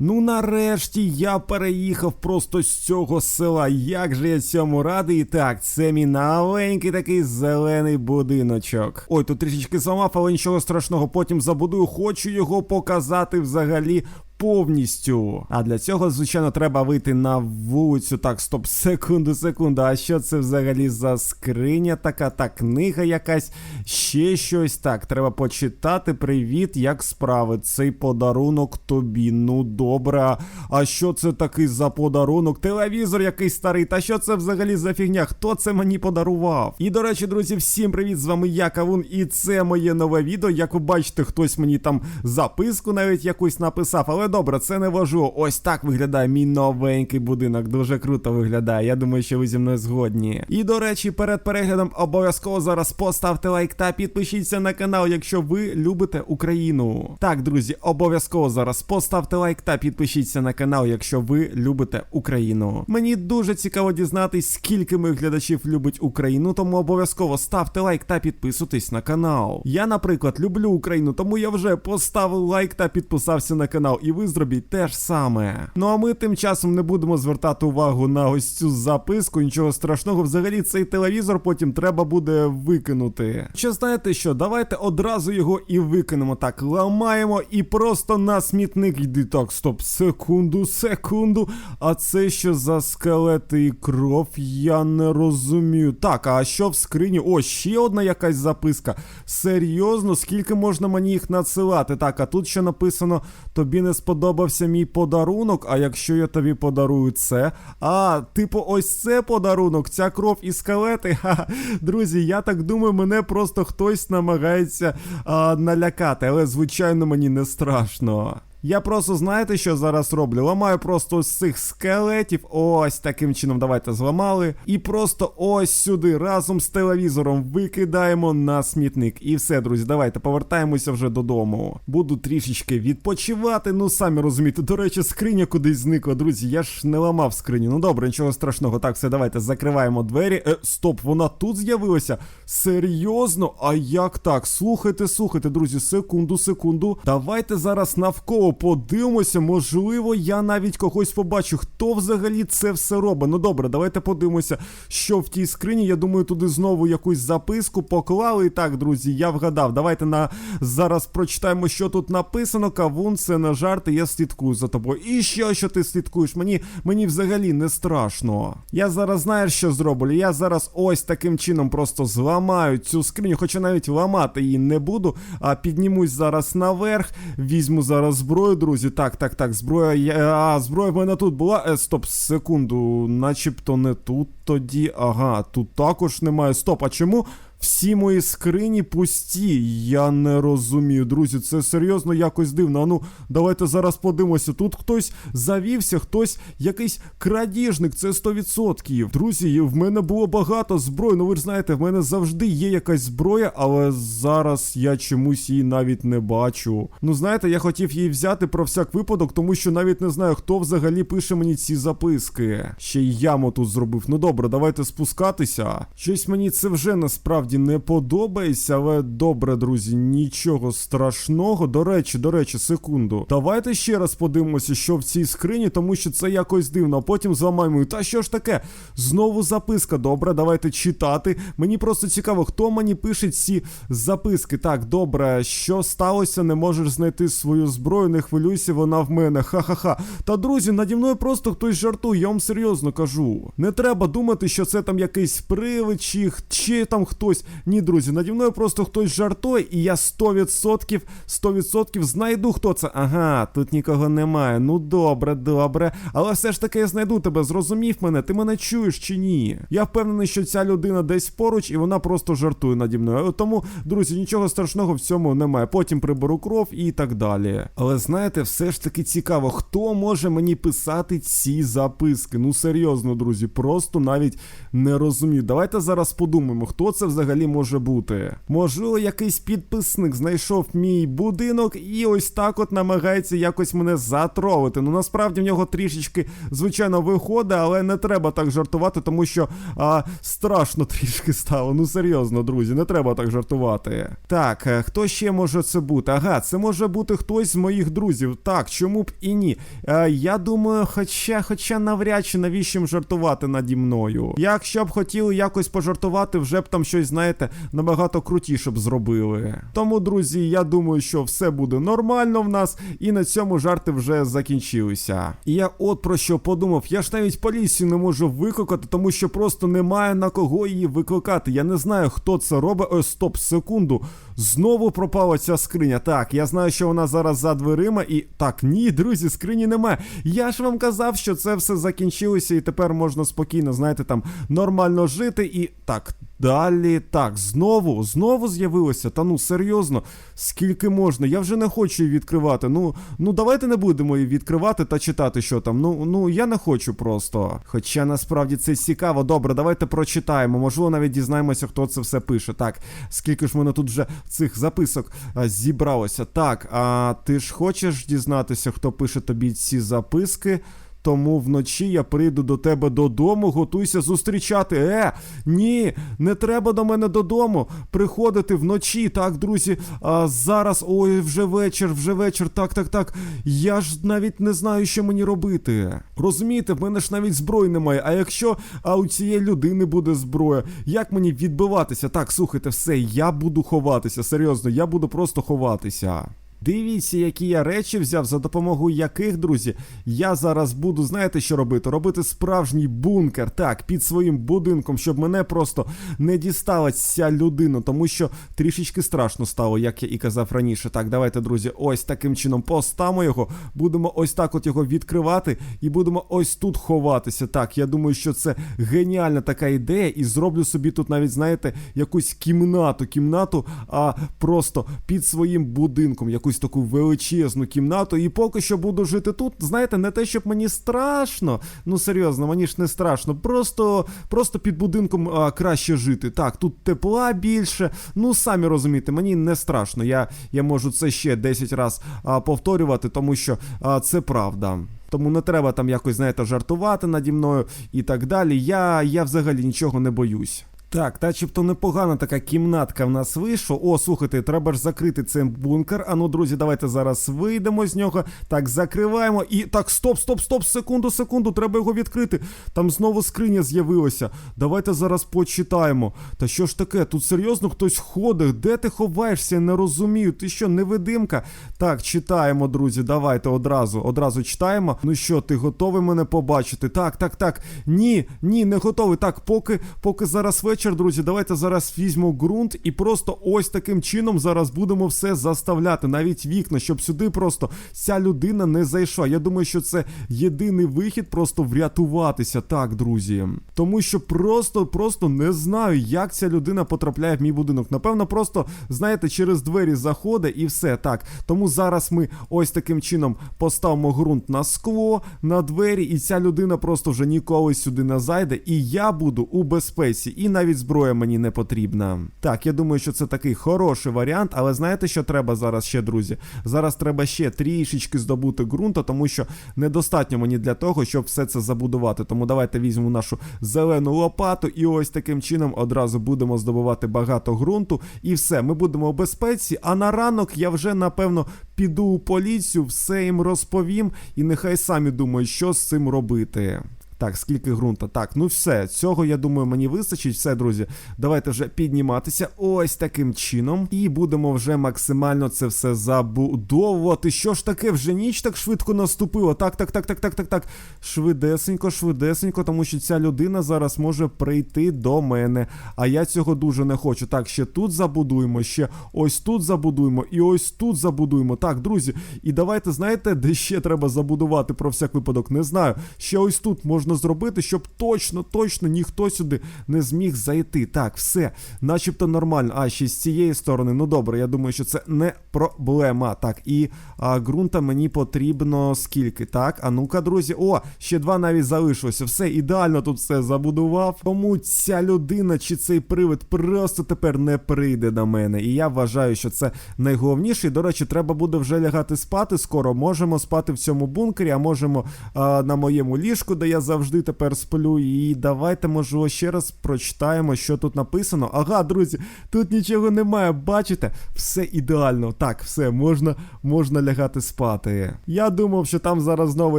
Ну нарешті я переїхав просто з цього села. Як же я цьому радий? І так, це мій новенький такий зелений будиночок. Ой, тут трішечки зламав, але нічого страшного, потім забудую. Хочу його показати взагалі. Повністю. А для цього, звичайно, треба вийти на вулицю. Так, стоп, секунду, секунду. А що це взагалі за скриня така? Та книга якась, ще щось. Так, треба почитати. Привіт, як справи? Цей подарунок тобі. Ну добре. А що це такий за подарунок? Телевізор якийсь старий. Та що це взагалі за фігня? Хто це мені подарував? І до речі, друзі, всім привіт! З вами я Кавун, і це моє нове відео. Як ви бачите, хтось мені там записку навіть якусь написав. Але добре, це не важу. Ось так виглядає мій новенький будинок. Дуже круто виглядає. Я думаю, що ви зі мною згодні. І до речі, перед переглядом обов'язково зараз поставте лайк та підпишіться на канал, якщо ви любите Україну. Так, друзі, обов'язково зараз поставте лайк та підпишіться на канал, якщо ви любите Україну. Мені дуже цікаво дізнатись, скільки моїх глядачів любить Україну, тому обов'язково ставте лайк та підписуйтесь на канал. Я, наприклад, люблю Україну, тому я вже поставив лайк та підписався на канал, і ви зробіть те ж саме. Ну а ми тим часом не будемо звертати увагу на ось цю записку, нічого страшного. Взагалі цей телевізор потім треба буде викинути. Що знаєте що? Давайте одразу його і викинемо. Так, ламаємо і просто на смітник йди. Так, стоп, секунду, секунду. А це що за скелети і кров? Я не розумію. Так, а що в скрині? О, ще одна якась записка. Серйозно, скільки можна мені їх надсилати? Так, а тут ще написано: тобі не сподобався мій подарунок. А якщо я тобі подарую це? А, типу, ось це подарунок, ця кров і скелети. Ха, друзі, я так думаю, мене просто хтось намагається а, налякати, але звичайно мені не страшно. Я просто знаєте, що зараз роблю? Ламаю просто з цих скелетів. Ось таким чином давайте зламали. І просто ось сюди разом з телевізором викидаємо на смітник. І все, друзі, давайте повертаємося вже додому. Буду трішечки відпочивати. Ну самі розумієте. До речі, скриня кудись зникла, друзі. Я ж не ламав скриню. Ну добре, нічого страшного. Так, все, давайте закриваємо двері. Е, стоп, вона тут з'явилася. Серйозно? А як так? Слухайте, слухайте, друзі, секунду, секунду. Давайте зараз навколо подивимося. Можливо, я навіть когось побачу. Хто взагалі це все робить? Ну добре, давайте подивимося, що в тій скрині. Я думаю, туди знову якусь записку поклали. І так, друзі, я вгадав. Давайте на зараз прочитаємо, що тут написано. Кавун, це не жарти, я слідкую за тобою. І що, що ти слідкуєш? Мені мені взагалі не страшно. Я зараз знаєш, що зроблю. Я зараз ось таким чином просто зламаю цю скриню, хоча навіть ламати її не буду. А піднімусь зараз наверх, візьму зараз зброю, друзі. Так, так, так, зброя. А, зброя в мене тут була. Е, стоп, секунду, начебто не тут тоді. Ага, тут також немає. Стоп, а чому? Всі мої скрині пусті. Я не розумію, друзі. Це серйозно якось дивно. А ну, давайте зараз подивимося. Тут хтось завівся, хтось якийсь крадіжник, це 100%. Друзі, в мене було багато зброї. Ну ви ж знаєте, в мене завжди є якась зброя, але зараз я чомусь її навіть не бачу. Ну, знаєте, я хотів її взяти про всяк випадок, тому що навіть не знаю, хто взагалі пише мені ці записки. Ще й яму тут зробив. Ну добре, давайте спускатися. Щось мені це вже насправді не подобається, але добре, друзі, нічого страшного. До речі, до речі, секунду. Давайте ще раз подивимося, що в цій скрині, тому що це якось дивно. А потім зламаємо. Та що ж таке? Знову записка. Добре, давайте читати. Мені просто цікаво, хто мені пише ці записки. Так, добре, що сталося? Не можеш знайти свою зброю, не хвилюйся, вона в мене. Ха-ха-ха. Та друзі, наді мною просто хтось жартує, я вам серйозно кажу. Не треба думати, що це там якийсь привид, чи ще там хтось. Ні, друзі, наді мною просто хтось жартує, і я 100%, 100% знайду, хто це. Ага, тут нікого немає. Ну добре, добре. Але все ж таки я знайду тебе, зрозумів мене, ти мене чуєш чи ні? Я впевнений, що ця людина десь поруч, і вона просто жартує наді мною. Тому, друзі, нічого страшного в цьому немає. Потім приберу кров і так далі. Але знаєте, все ж таки цікаво, хто може мені писати ці записки? Ну серйозно, друзі, просто навіть не розумію. Давайте зараз подумаємо, хто це взагалі взагалі може бути? Можливо, якийсь підписник знайшов мій будинок і ось так от намагається якось мене затролити. Ну насправді в нього трішечки, звичайно, виходить, але не треба так жартувати, тому що а, страшно трішки стало. Ну серйозно, друзі, не треба так жартувати. Так, е, хто ще може це бути? Ага, це може бути хтось з моїх друзів. Так, чому б і ні? Е, я думаю, хоча, хоча навряд чи навіщо їм жартувати наді мною. Якщо б хотіли якось пожартувати, вже б там щось, знаєте, набагато крутіше б зробили. Тому, друзі, я думаю, що все буде нормально в нас, і на цьому жарти вже закінчилися. І я от про що подумав, я ж навіть поліцію не можу викликати, тому що просто немає на кого її викликати. Я не знаю, хто це робить. Ось стоп, секунду. Знову пропала ця скриня. Так, я знаю, що вона зараз за дверима, і так, ні, друзі, скрині немає. Я ж вам казав, що це все закінчилося, і тепер можна спокійно, знаєте, там нормально жити. І так, далі. Так, знову, знову з'явилося. Та ну серйозно, скільки можна? Я вже не хочу її відкривати. Ну, ну давайте не будемо її відкривати та читати, що там. Ну, ну я не хочу просто. Хоча насправді це цікаво. Добре, давайте прочитаємо. Можливо, навіть дізнаємося, хто це все пише. Так, скільки ж мене тут вже цих записок а, зібралося. Так, а ти ж хочеш дізнатися, хто пише тобі ці записки? Тому вночі я прийду до тебе додому, готуйся зустрічати. Е, ні, не треба до мене додому приходити вночі. Так, друзі, а зараз, ой, вже вечір, вже вечір. Так, так, так. Я ж навіть не знаю, що мені робити. Розумієте, в мене ж навіть зброї немає. А якщо а у цієї людини буде зброя, як мені відбиватися? Так, слухайте, все, я буду ховатися. Серйозно, я буду просто ховатися. Дивіться, які я речі взяв, за допомогою яких, друзі, я зараз буду, знаєте, що робити? Робити справжній бункер, так, під своїм будинком, щоб мене просто не дістала ця людина, тому що трішечки страшно стало, як я і казав раніше. Так, давайте, друзі, ось таким чином поставимо його, будемо ось так от його відкривати і будемо ось тут ховатися. Так, я думаю, що це геніальна така ідея, і зроблю собі тут навіть, знаєте, якусь кімнату, кімнату, а просто під своїм будинком, якусь таку величезну кімнату. І поки що буду жити тут. Знаєте, не те, щоб мені страшно. Ну серйозно, мені ж не страшно. Просто, просто під будинком а, краще жити. Так, тут тепла більше. Ну, самі розумієте, мені не страшно. Я, я можу це ще 10 разів повторювати, тому що а, це правда. Тому не треба там якось, знаєте, жартувати наді мною і так далі. Я, я взагалі нічого не боюсь. Так, начебто непогана така кімнатка в нас вийшла. О, слухайте, треба ж закрити цей бункер. Ану, друзі, давайте зараз вийдемо з нього. Так, закриваємо. І так, стоп, стоп, стоп, секунду, секунду, треба його відкрити. Там знову скриня з'явилася. Давайте зараз почитаємо. Та що ж таке? Тут серйозно хтось ходить. Де ти ховаєшся? Не розумію. Ти що, невидимка? Так, читаємо, друзі. Давайте одразу, одразу читаємо. Ну що, ти готовий мене побачити? Так, так, так. Ні, ні, не готовий. Так, поки, поки зараз вечір, друзі, давайте зараз візьмемо ґрунт і просто ось таким чином зараз будемо все заставляти, навіть вікна, щоб сюди просто ця людина не зайшла. Я думаю, що це єдиний вихід просто врятуватися, так, друзі. Тому що просто, просто не знаю, як ця людина потрапляє в мій будинок. Напевно, просто, знаєте, через двері заходить і все так. Тому зараз ми ось таким чином поставимо ґрунт на скло, на двері, і ця людина просто вже ніколи сюди не зайде. І я буду у безпеці. І навіть зброя мені не потрібна. Так, я думаю, що це такий хороший варіант, але знаєте, що треба зараз ще, друзі? Зараз треба ще трішечки здобути ґрунту, тому що недостатньо мені для того, щоб все це забудувати. Тому давайте візьмемо нашу зелену лопату і ось таким чином одразу будемо здобувати багато ґрунту. І все, ми будемо у безпеці. А на ранок я вже напевно піду у поліцію, все їм розповім, і нехай самі думають, що з цим робити. Так, скільки ґрунта? Так, ну все, цього я думаю, мені вистачить. Все, друзі, давайте вже підніматися ось таким чином. І будемо вже максимально це все забудовувати. Що ж таке, вже ніч так швидко наступила. Так, так, так, так, так, так, так. Швидесенько, швидесенько, тому що ця людина зараз може прийти до мене. А я цього дуже не хочу. Так, ще тут забудуємо, ще ось тут забудуємо, і ось тут забудуємо. Так, друзі, і давайте знаєте, де ще треба забудувати про всяк випадок. Не знаю. Ще ось тут можна можна зробити, щоб точно, точно ніхто сюди не зміг зайти. Так, все, начебто нормально. А ще з цієї сторони. Ну добре, я думаю, що це не проблема. Так, і а, ґрунта мені потрібно скільки? Так, а ну-ка, друзі. О, ще два навіть залишилося. Все, ідеально тут все забудував. Тому ця людина чи цей привид просто тепер не прийде до мене. І я вважаю, що це найголовніше. І, до речі, треба буде вже лягати спати скоро. Можемо спати в цьому бункері, а можемо а, на моєму ліжку, де я завжди тепер сплю. І давайте, можливо, ще раз прочитаємо, що тут написано. Ага, друзі, тут нічого немає. Бачите? Все ідеально. Так, все, можна, можна лягати спати. Я думав, що там зараз знову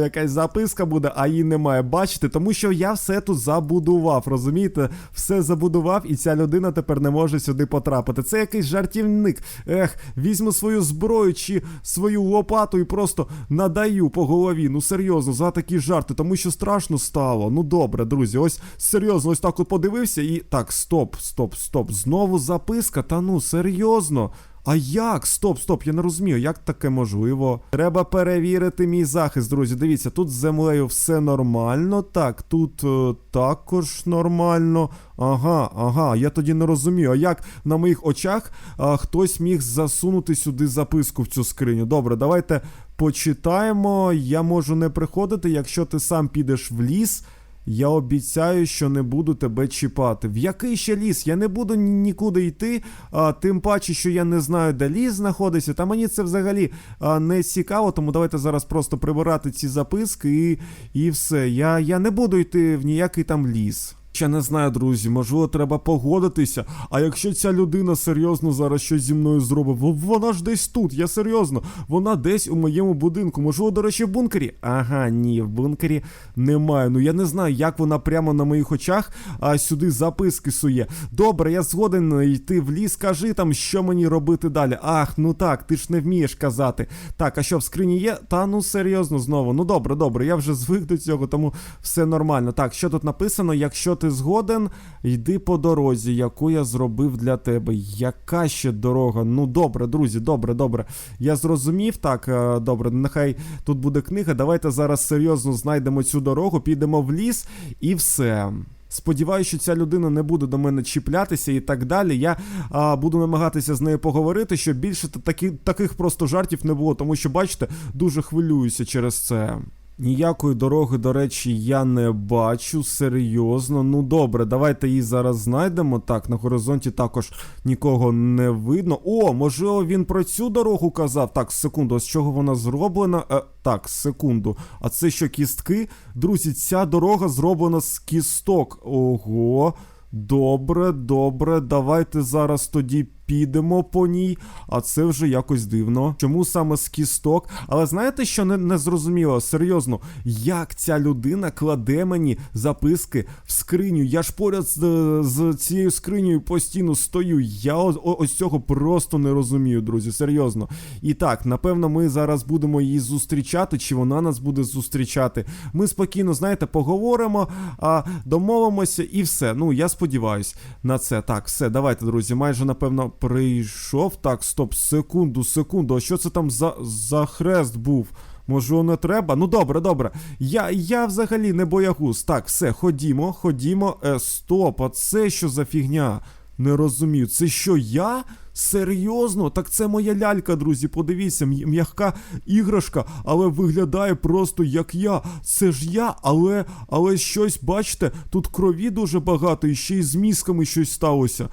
якась записка буде, а її немає. Бачите, тому що я все тут забудував. Розумієте? Все забудував, і ця людина тепер не може сюди потрапити. Це якийсь жартівник. Ех, візьму свою зброю чи свою лопату і просто надаю по голові. Ну серйозно, за такі жарти, тому що страшно стало. Ну добре, друзі, ось серйозно, ось так от подивився і. Так, стоп, стоп, стоп. Знову записка. Та ну, серйозно. А як? Стоп, стоп, я не розумію, як таке можливо. Треба перевірити мій захист, друзі. Дивіться, тут з землею все нормально. Так, тут е, також нормально. Ага, ага, я тоді не розумію. А як на моїх очах а, хтось міг засунути сюди записку в цю скриню? Добре, давайте почитаємо. Я можу не приходити, якщо ти сам підеш в ліс. Я обіцяю, що не буду тебе чіпати. В який ще ліс? Я не буду нікуди йти, а, тим паче, що я не знаю, де ліс знаходиться. Та мені це взагалі а, не цікаво, тому давайте зараз просто прибирати ці записки і, і все. Я, я не буду йти в ніякий там ліс. Я не знаю, друзі, можливо, треба погодитися. А якщо ця людина серйозно зараз щось зі мною зробить, вона ж десь тут, я серйозно, вона десь у моєму будинку. Можливо, до речі, в бункері? Ага, ні, в бункері немає. Ну я не знаю, як вона прямо на моїх очах а, сюди записки сує. Добре, я згоден йти в ліс, кажи там, що мені робити далі. Ах, ну так, ти ж не вмієш казати. Так, а що в скрині є? Та ну серйозно знову. Ну добре, добре, я вже звик до цього, тому все нормально. Так, що тут написано? Якщо ти згоден, йди по дорозі, яку я зробив для тебе. Яка ще дорога? Ну добре, друзі, добре, добре. Я зрозумів. Так, е, добре, нехай тут буде книга. Давайте зараз серйозно знайдемо цю дорогу, підемо в ліс і все. Сподіваюся, що ця людина не буде до мене чіплятися і так далі. Я а, буду намагатися з нею поговорити, щоб більше та- такі, таких просто жартів не було, тому що, бачите, дуже хвилююся через це. Ніякої дороги, до речі, я не бачу серйозно. Ну добре, давайте її зараз знайдемо. Так, на горизонті також нікого не видно. О, можливо, він про цю дорогу казав. Так, секунду, а з чого вона зроблена? Е, так, секунду. А це що, кістки? Друзі, ця дорога зроблена з кісток. Ого. Добре, добре, давайте зараз тоді підемо по ній, а це вже якось дивно. Чому саме з кісток? Але знаєте, що не, не зрозуміло? Серйозно, як ця людина кладе мені записки в скриню? Я ж поряд з, з цією скринею постійно стою. Я ось, ось цього просто не розумію, друзі. Серйозно. І так, напевно, ми зараз будемо її зустрічати, чи вона нас буде зустрічати. Ми спокійно, знаєте, поговоримо, а, домовимося і все. Ну, я сподіваюсь на це. Так, все, давайте, друзі. Майже напевно прийшов. Так, стоп, секунду, секунду. А що це там за, за хрест був? Може, не треба? Ну добре, добре. Я я взагалі не боягуз. Так, все, ходімо, ходімо. Е, стоп, а це що за фігня? Не розумію. Це що я? Серйозно? Так це моя лялька, друзі. Подивіться, м'яка іграшка, але виглядає просто як я. Це ж я, але але щось, бачите, тут крові дуже багато і ще й з мізками щось сталося.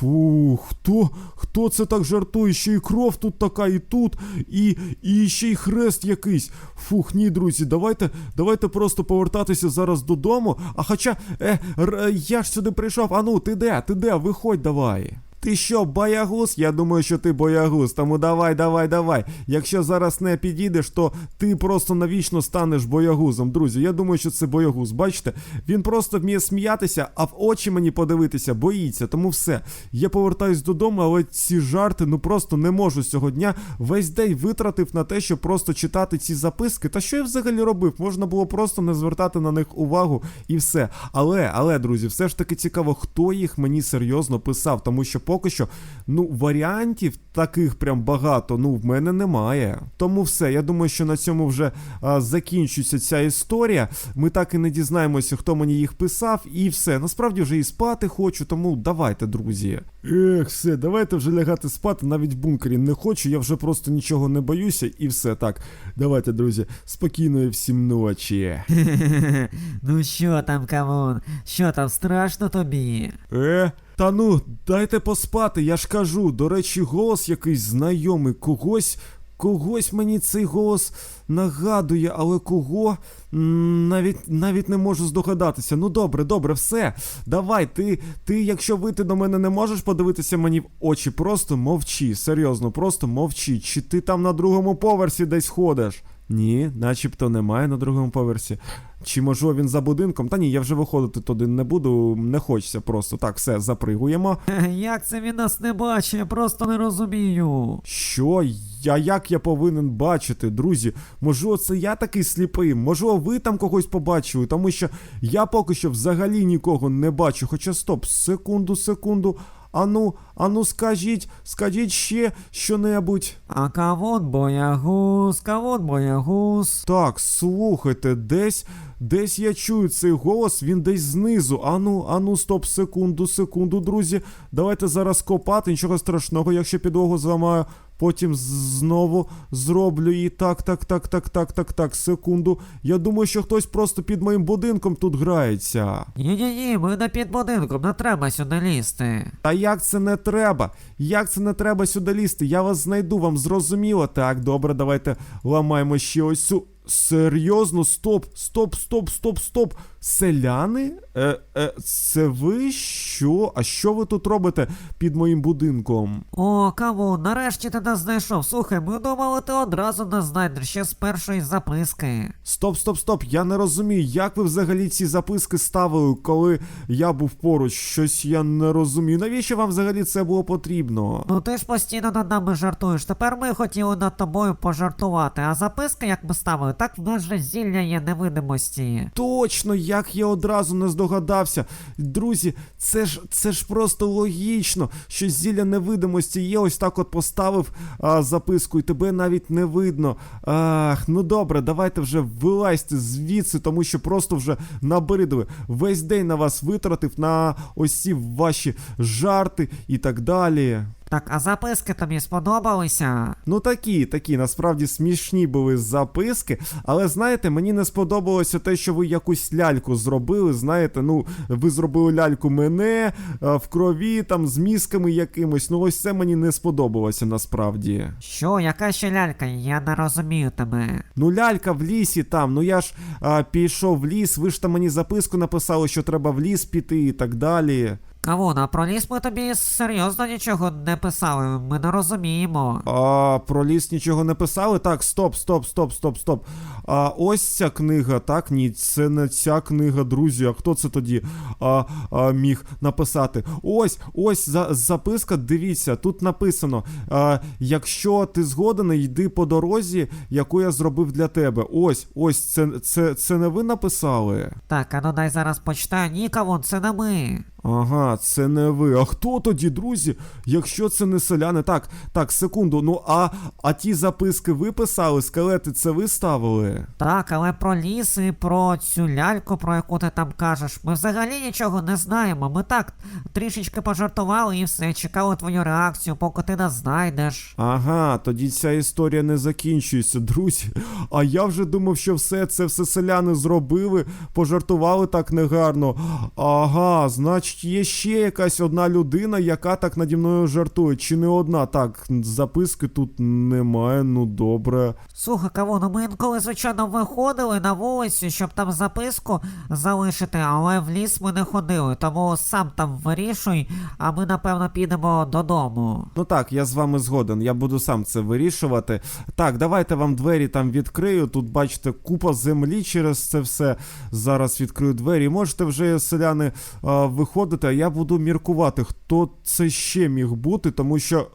Фу, хто, хто це так жартує? Ще і кров тут така, і тут, і, і ще й хрест якийсь. Фух, ні, друзі, давайте, давайте просто повертатися зараз додому. А хоча, е, р, я ж сюди прийшов. Ану, ти де? Ти де? Виходь давай. Ти що, боягуз? Я думаю, що ти боягуз, тому давай, давай, давай. Якщо зараз не підійдеш, то ти просто навічно станеш боягузом. Друзі, я думаю, що це боягуз. Бачите, він просто вміє сміятися, а в очі мені подивитися, боїться. Тому все. Я повертаюсь додому, але ці жарти ну просто не можу цього дня. Весь день витратив на те, щоб просто читати ці записки. Та що я взагалі робив? Можна було просто не звертати на них увагу і все. Але, але, друзі, все ж таки цікаво, хто їх мені серйозно писав, тому що поки що, ну, варіантів таких прям багато, ну, в мене немає. Тому все, я думаю, що на цьому вже а, закінчується ця історія. Ми так і не дізнаємося, хто мені їх писав, і все. Насправді вже і спати хочу, тому давайте, друзі. Ех, все, давайте вже лягати спати, навіть в бункері не хочу, я вже просто нічого не боюся, і все так. Давайте, друзі, спокійної всім ночі. ну що там, кавун? Що там страшно тобі? Е, та ну, дайте поспати, я ж кажу. До речі, голос якийсь знайомий, когось. Когось мені цей голос нагадує, але кого навіть навіть не можу здогадатися. Ну добре, добре, все. Давай, ти, ти, якщо вийти до мене не можеш подивитися мені в очі, просто мовчи. Серйозно, просто мовчи. Чи ти там на другому поверсі десь ходиш? Ні, начебто немає на другому поверсі. Чи можливо він за будинком? Та ні, я вже виходити туди не буду, не хочеться просто. Так, все, запригуємо. Як це він нас не бачить? Я просто не розумію. Що? Я як я повинен бачити, друзі? Можливо, це я такий сліпий, можливо, ви там когось побачили, тому що я поки що взагалі нікого не бачу. Хоча стоп, секунду, секунду. Ану, ану, скажіть, скажіть ще що-небудь. А кавун боягуз, кавот боягуз. Так, слухайте, десь, десь я чую цей голос, він десь знизу. Ану, ану, стоп, секунду, секунду, друзі. Давайте зараз копати, нічого страшного, якщо підлогу зламаю. Потім знову зроблю її. Так, так, так, так, так, так, так, секунду. Я думаю, що хтось просто під моїм будинком тут грається. Ні-ні-ні, ми не під будинком, не треба сюди лізти. Та як це не треба? Як це не треба сюди лізти? Я вас знайду, вам зрозуміло? Так, добре, давайте ламаємо ще ось цю. Серйозно, стоп, стоп, стоп, стоп, стоп. Селяни? Е, е, це ви що? А що ви тут робите під моїм будинком? О, кавун, нарешті ти нас знайшов. Слухай, ми думали, ти одразу нас знайдеш ще з першої записки. Стоп, стоп, стоп. Я не розумію, як ви взагалі ці записки ставили, коли я був поруч. Щось я не розумію. Навіщо вам взагалі це було потрібно? Ну ти ж постійно над нами жартуєш. Тепер ми хотіли над тобою пожартувати, а записки, як ми ставили, так в нас же зілля є невидимості. Точно, як я одразу не здогадався. Друзі, це ж це ж просто логічно, що зілля невидимості є, ось так от поставив а, записку, і тебе навіть не видно. Ах, ну добре, давайте вже вилазьте звідси, тому що просто вже набридли. Весь день на вас витратив на ось ці ваші жарти і так далі. Так, а записки тобі сподобалися? Ну такі, такі, насправді смішні були записки, але знаєте, мені не сподобалося те, що ви якусь ляльку зробили. Знаєте, ну ви зробили ляльку мене а, в крові, там з мізками якимось. Ну ось це мені не сподобалося насправді. Що, яка ще лялька? Я не розумію тебе. Ну, лялька в лісі там. Ну я ж а, пішов в ліс, ви ж там мені записку написали, що треба в ліс піти і так далі. Кавун, а про ліс ми тобі серйозно нічого не писали, ми не розуміємо. А про ліс нічого не писали? Так, стоп, стоп, стоп, стоп, стоп. А ось ця книга, так? Ні, це не ця книга, друзі. А хто це тоді а, а, міг написати? Ось, ось за, записка. Дивіться, тут написано: а, якщо ти згоден, йди по дорозі, яку я зробив для тебе. Ось, ось, це, це, це не ви написали? Так, а ну дай зараз почитаю. Ні, Кавун, це не ми. Ага, це не ви. А хто тоді, друзі? Якщо це не селяни. Так, так, секунду. Ну а, а ті записки ви писали, скелети, це ви ставили? Так, але про ліс і про цю ляльку, про яку ти там кажеш, ми взагалі нічого не знаємо. Ми так трішечки пожартували і все, чекали твою реакцію, поки ти нас знайдеш. Ага, тоді ця історія не закінчується, друзі. А я вже думав, що все це все селяни зробили, пожартували так негарно. Ага, значить, є ще якась одна людина, яка так наді мною жартує. Чи не одна? Так, записки тут немає, ну добре. Слухай, Кавун, ну ми інколи, звичайно, виходили на вулицю, щоб там записку залишити, але в ліс ми не ходили, тому сам там вирішуй, а ми, напевно, підемо додому. Ну так, я з вами згоден, я буду сам це вирішувати. Так, давайте вам двері там відкрию. Тут, бачите, купа землі через це все. Зараз відкрию двері. Можете вже, селяни, а, виходити, а я буду міркувати, хто це ще міг бути, тому що.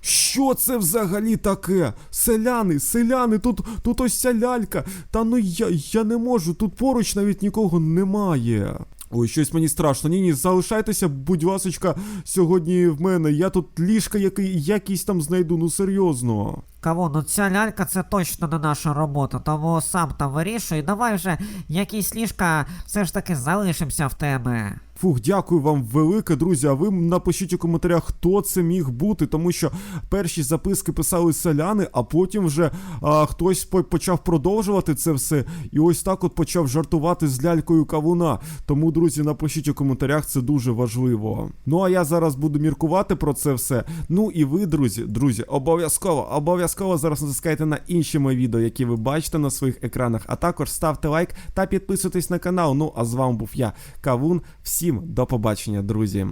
Що це взагалі таке? Селяни, селяни, тут, тут ось ця лялька. Та ну я, я не можу, тут поруч навіть нікого немає. Ой, щось мені страшно. Ні, ні, залишайтеся, будь ласочка, сьогодні в мене. Я тут ліжка який, якісь там знайду, ну серйозно. Кавун, ну ця лялька це точно не наша робота, тому сам там вирішуй. Давай вже якісь ліжка все ж таки залишимося в тебе. Фух, дякую вам велике, друзі. А ви напишіть у коментарях, хто це міг бути, тому що перші записки писали селяни, а потім вже а, хтось почав продовжувати це все. І ось так от почав жартувати з лялькою кавуна. Тому, друзі, напишіть у коментарях, це дуже важливо. Ну а я зараз буду міркувати про це все. Ну і ви, друзі, друзі, обов'язково, обов'язково, обов'язково зараз натискайте на інші мої відео, які ви бачите на своїх екранах. А також ставте лайк та підписуйтесь на канал. Ну а з вами був я, Кавун. Всім до побачення, друзі.